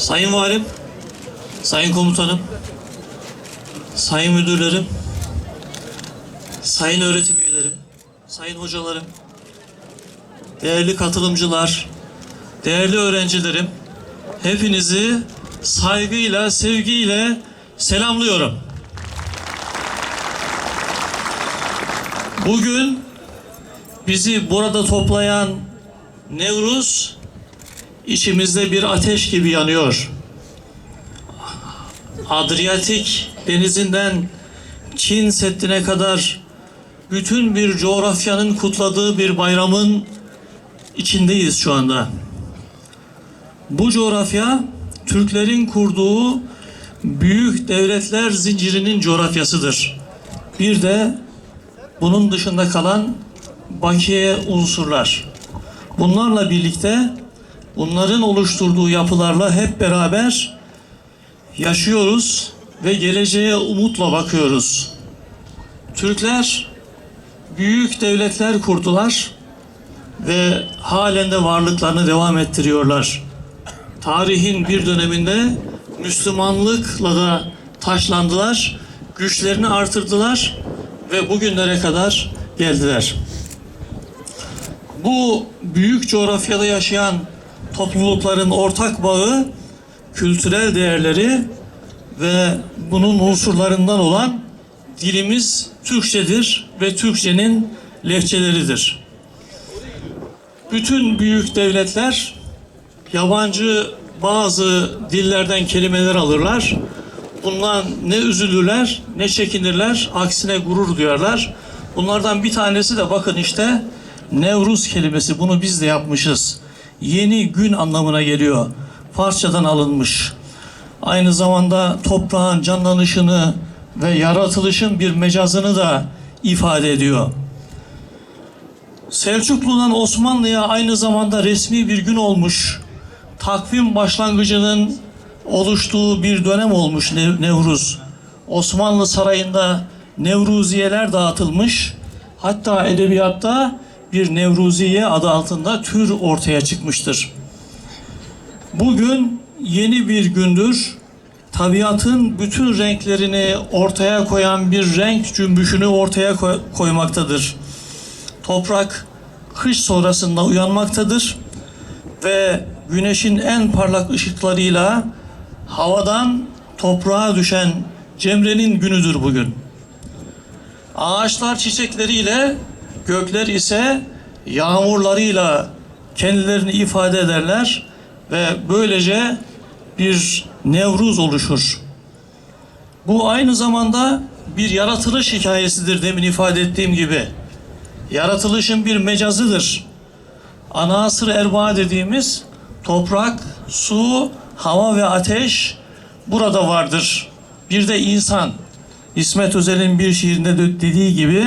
Sayın Valim, Sayın Komutanım, Sayın Müdürlerim, Sayın Öğretim Üyelerim, Sayın Hocalarım, değerli katılımcılar, değerli öğrencilerim, hepinizi saygıyla, sevgiyle selamlıyorum. Bugün bizi burada toplayan Nevruz içimizde bir ateş gibi yanıyor. Adriyatik denizinden Çin Seddi'ne kadar bütün bir coğrafyanın kutladığı bir bayramın içindeyiz şu anda. Bu coğrafya Türklerin kurduğu büyük devletler zincirinin coğrafyasıdır. Bir de bunun dışında kalan bakiye unsurlar. Bunlarla birlikte bunların oluşturduğu yapılarla hep beraber yaşıyoruz ve geleceğe umutla bakıyoruz. Türkler büyük devletler kurdular ve halen de varlıklarını devam ettiriyorlar. Tarihin bir döneminde Müslümanlıkla da taşlandılar, güçlerini artırdılar ve bugünlere kadar geldiler. Bu büyük coğrafyada yaşayan toplulukların ortak bağı kültürel değerleri ve bunun unsurlarından olan dilimiz Türkçedir ve Türkçenin lehçeleridir. Bütün büyük devletler yabancı bazı dillerden kelimeler alırlar. Bundan ne üzülürler ne çekinirler, aksine gurur duyarlar. Bunlardan bir tanesi de bakın işte Nevruz kelimesi. Bunu biz de yapmışız. Yeni gün anlamına geliyor. Farsçadan alınmış. Aynı zamanda toprağın canlanışını ve yaratılışın bir mecazını da ifade ediyor. Selçuklu'dan Osmanlı'ya aynı zamanda resmi bir gün olmuş. Takvim başlangıcının oluştuğu bir dönem olmuş Nev- Nevruz. Osmanlı sarayında Nevruziyeler dağıtılmış. Hatta edebiyatta bir Nevruziye adı altında tür ortaya çıkmıştır. Bugün yeni bir gündür. Tabiatın bütün renklerini ortaya koyan bir renk cümbüşünü ortaya koy- koymaktadır. Toprak kış sonrasında uyanmaktadır ve güneşin en parlak ışıklarıyla havadan toprağa düşen Cemre'nin günüdür bugün. Ağaçlar çiçekleriyle, gökler ise yağmurlarıyla kendilerini ifade ederler ve böylece bir Nevruz oluşur. Bu aynı zamanda bir yaratılış hikayesidir demin ifade ettiğim gibi. Yaratılışın bir mecazıdır. Anasır erbaa dediğimiz toprak, su, hava ve ateş burada vardır. Bir de insan. İsmet Özel'in bir şiirinde de dediği gibi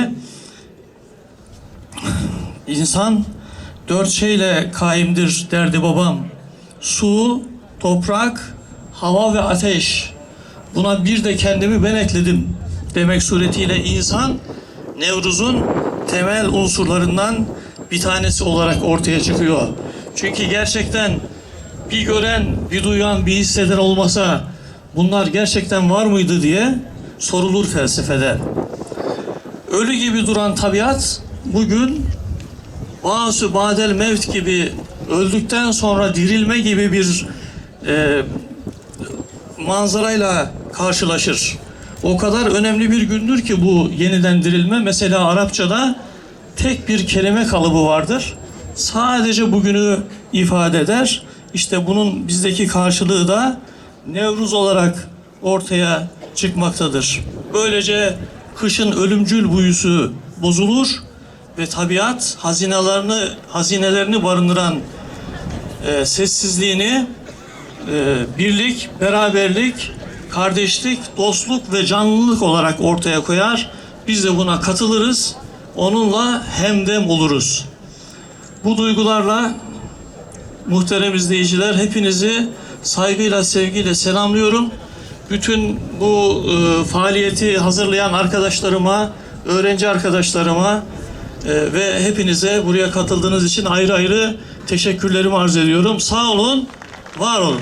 insan dört şeyle kaimdir derdi babam. Su, toprak, hava ve ateş. Buna bir de kendimi ben ekledim demek suretiyle insan Nevruz'un temel unsurlarından bir tanesi olarak ortaya çıkıyor. Çünkü gerçekten bir gören, bir duyan, bir hisseden olmasa bunlar gerçekten var mıydı diye sorulur felsefede. Ölü gibi duran tabiat bugün Bağsu Badel Mevt gibi öldükten sonra dirilme gibi bir e, manzarayla karşılaşır. O kadar önemli bir gündür ki bu yeniden dirilme. Mesela Arapçada tek bir kelime kalıbı vardır. Sadece bugünü ifade eder. İşte bunun bizdeki karşılığı da Nevruz olarak ortaya çıkmaktadır. Böylece kışın ölümcül büyüsü bozulur ve tabiat hazinelerini hazinelerini barındıran e, sessizliğini e, birlik, beraberlik, kardeşlik, dostluk ve canlılık olarak ortaya koyar. Biz de buna katılırız. Onunla hemdem oluruz. Bu duygularla muhterem izleyiciler hepinizi saygıyla, sevgiyle selamlıyorum. Bütün bu e, faaliyeti hazırlayan arkadaşlarıma, öğrenci arkadaşlarıma e, ve hepinize buraya katıldığınız için ayrı ayrı teşekkürlerimi arz ediyorum. Sağ olun, var olun.